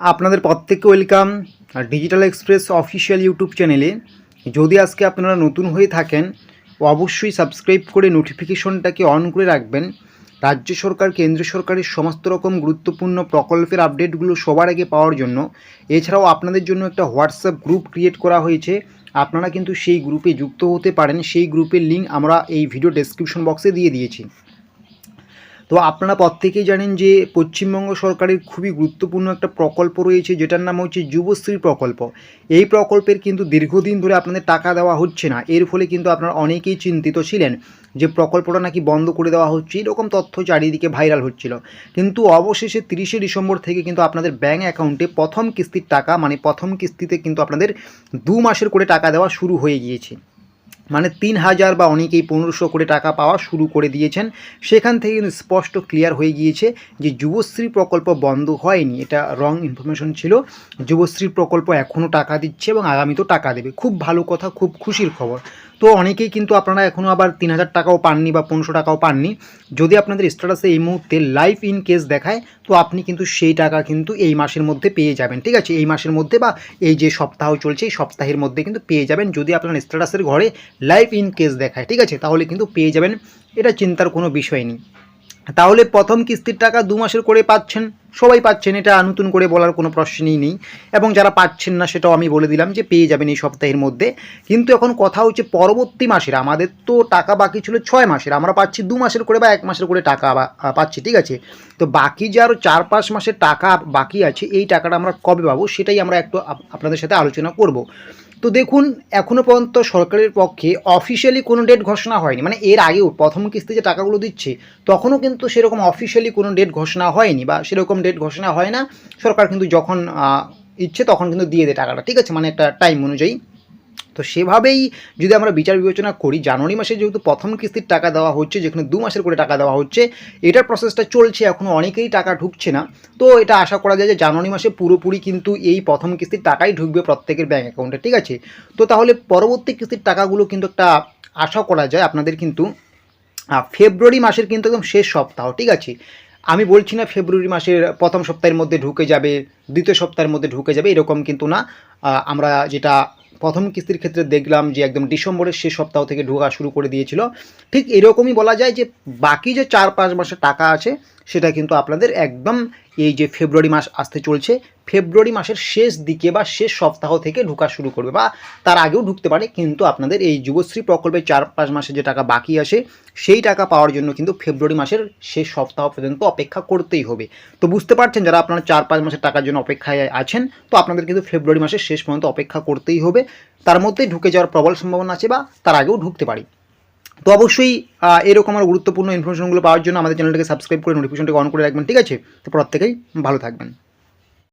আপনাদের প্রত্যেককে welcome digital express official YouTube চ্যানেলে যদি আজকে আপনারা নতুন হয়ে থাকেন, অবশ্যই সাবস্ক্রাইব করে নোটিফিকেশনটাকে অন করে রাখবেন। রাজ্য সরকার, কেন্দ্র সরকারের সমস্ত রকম গুরুত্বপূর্ণ প্রকল্পের আপডেটগুলো সবার আগে পাওয়ার জন্য, এছাড়াও আপনাদের জন্য একটা হোয়াটসঅ্যাপ গ্রুপ ক্রিয়েট করা হয়েছে। আপনারা কিন্তু সেই গ্রুপে যুক্ত হতে পারেন। সেই গ্রুপের লিঙ্ক আমরা এই ভিডিও ডেসক্রিপশন বক্সে দিয়ে দিয়েছি। তো আপনারা প্রত্যেকেই জানেন যে পশ্চিমবঙ্গ সরকারের খুবই গুরুত্বপূর্ণ একটা প্রকল্প রয়েছে, যেটার নাম হচ্ছে যুবশ্রী প্রকল্প। এই প্রকল্পের কিন্তু দীর্ঘদিন ধরে আপনাদের টাকা দেওয়া হচ্ছে না। এর ফলে কিন্তু আপনারা অনেকেই চিন্তিত ছিলেন যে প্রকল্পটা নাকি বন্ধ করে দেওয়া হচ্ছে, এরকম তথ্য চারিদিকে ভাইরাল হচ্ছিল। কিন্তু অবশেষে তিরিশে ডিসেম্বর থেকে কিন্তু আপনাদের ব্যাঙ্ক অ্যাকাউন্টে প্রথম কিস্তির টাকা মানে প্রথম কিস্তিতে কিন্তু আপনাদের দু মাসের করে টাকা দেওয়া শুরু হয়ে গিয়েছে। মানে তিন হাজার বা অনেকেই পনেরোশো করে টাকা পাওয়া শুরু করে দিয়েছেন। সেখান থেকে কিন্তু স্পষ্ট ক্লিয়ার হয়ে গিয়েছে যে যুবশ্রী প্রকল্প বন্ধ হয়নি। এটা রং ইনফরমেশন ছিল। যুবশ্রী প্রকল্প এখনও টাকা দিচ্ছে এবং আগামীতেও টাকা দেবে। খুব ভালো কথা, খুব খুশির খবর। তো অনেকেই কিন্তু আপনারা এখনও আবার তিন হাজার টাকাও পাননি বা পনেরোশো টাকাও পাননি। যদি আপনাদের স্ট্যাটাসে এই মুহূর্তে লাইফ ইন কেস দেখায়, তো আপনি কিন্তু সেই টাকা কিন্তু এই মাসের মধ্যে পেয়ে যাবেন, ঠিক আছে? এই মাসের মধ্যে বা এই যে সপ্তাহ চলছে, এই সপ্তাহের মধ্যে কিন্তু পেয়ে যাবেন। যদি আপনার স্ট্যাটাসের ঘরে লাইফ ইন কেস দেখায়, ঠিক আছে? তাহলে কিন্তু পেয়ে যাবেন। এটা চিন্তার কোনো বিষয় নেই। তাহলে প্রথম কিস্তির টাকা দু মাসের করে পাচ্ছেন। সবাই পাচ্ছেন, এটা নতুন করে বলার কোনো প্রশ্নই নেই। এবং যারা পাচ্ছেন না, সেটাও আমি বলে দিলাম যে পেয়ে যাবেন এই সপ্তাহের মধ্যে। কিন্তু এখন কথা হচ্ছে পরবর্তী মাসের, আমাদের তো টাকা বাকি ছিল ছয় মাসের, আমরা পাচ্ছি দু মাসের করে বা এক মাসের করে টাকা পাচ্ছি, ঠিক আছে? তো বাকি যে আরও চার পাঁচ মাসের টাকা বাকি আছে, এই টাকাটা আমরা কবে পাবো, সেটাই আমরা একটু আপ- আপনাদের সাথে আলোচনা করব। তো দেখুন এখনও পর্যন্ত সরকারের পক্ষে অফিসিয়ালি কোনো ডেট ঘোষণা হয়নি। মানে এর আগেও প্রথম কিস্তি যে টাকাগুলো দিচ্ছে, তখনও কিন্তু সেরকম অফিসিয়ালি কোনো ডেট ঘোষণা হয়নি বা সেরকম ডেট ঘোষণা হয় না। সরকার কিন্তু যখন ইচ্ছে তখন কিন্তু দিয়ে দেয় টাকাটা। ঠিক আছে? মানে একটা টাইম অনুযায়ী। তো সেভাবেই যদি আমরা বিচার বিবেচনা করি, জানুয়ারি মাসে যেহেতু প্রথম কিস্তির টাকা দেওয়া হচ্ছে, যেখানে দু মাসের করে টাকা দেওয়া হচ্ছে, এটার প্রসেসটা চলছে এখনও অনেকেই টাকা ঢুকছে না। তো এটা আশা করা যায় যে জানুয়ারি মাসে পুরোপুরি কিন্তু এই প্রথম কিস্তির টাকাই ঢুকবে প্রত্যেকের ব্যাঙ্ক অ্যাকাউন্টে, ঠিক আছে? তো তাহলে পরবর্তী কিস্তির টাকাগুলো কিন্তু একটা আশা করা যায় আপনাদের কিন্তু ফেব্রুয়ারি মাসের কিন্তু একদম শেষ সপ্তাহ, ঠিক আছে? আমি বলছি না ফেব্রুয়ারি মাসের প্রথম সপ্তাহের মধ্যে ঢুকে যাবে, দ্বিতীয় সপ্তাহের মধ্যে ঢুকে যাবে, এরকম কিন্তু না। আমরা যেটা প্রথম কিস্তির ক্ষেত্রে দেখলাম যে একদম ডিসেম্বরের শেষ সপ্তাহ থেকে ঢোকা শুরু করে দিয়েছিল। ঠিক এরকমই বলা যায় যে বাকি যে চার পাঁচ মাসের টাকা আছে সেটা কিন্তু আপনাদের একদম এই যে ফেব্রুয়ারি মাস আসতে চলছে, ফেব্রুয়ারি মাসের শেষ দিকে বা শেষ সপ্তাহ থেকে ঢুকা শুরু করবে বা তার আগেও ঢুকতে পারে, কিন্তু আপনাদের এই যুবশ্রী প্রকল্পে চার পাঁচ মাসে যে টাকা বাকি আসে সেই টাকা পাওয়ার জন্য কিন্তু ফেব্রুয়ারি মাসের শেষ সপ্তাহ পর্যন্ত অপেক্ষা করতেই হবে। তো বুঝতে পারছেন যারা আপনারা চার পাঁচ মাসের টাকার জন্য অপেক্ষায় আছেন, তো আপনাদের কিন্তু ফেব্রুয়ারি মাসের শেষ পর্যন্ত অপেক্ষা করতেই হবে। তার মধ্যে ঢুকে যাওয়ার প্রবল সম্ভাবনা আছে বা তার আগেও ঢুকতে পারি। তো অবশ্যই এরকম আমার গুরুত্বপূর্ণ ইনফরমেশনগুলো পাওয়ার জন্য আমাদের চ্যানেলটাকে সাবস্ক্রাইব করে নোটিফিকেশনটাকে অন করে রাখবেন, ঠিক আছে? তো প্রত্যেকেই ভালো থাকবেন।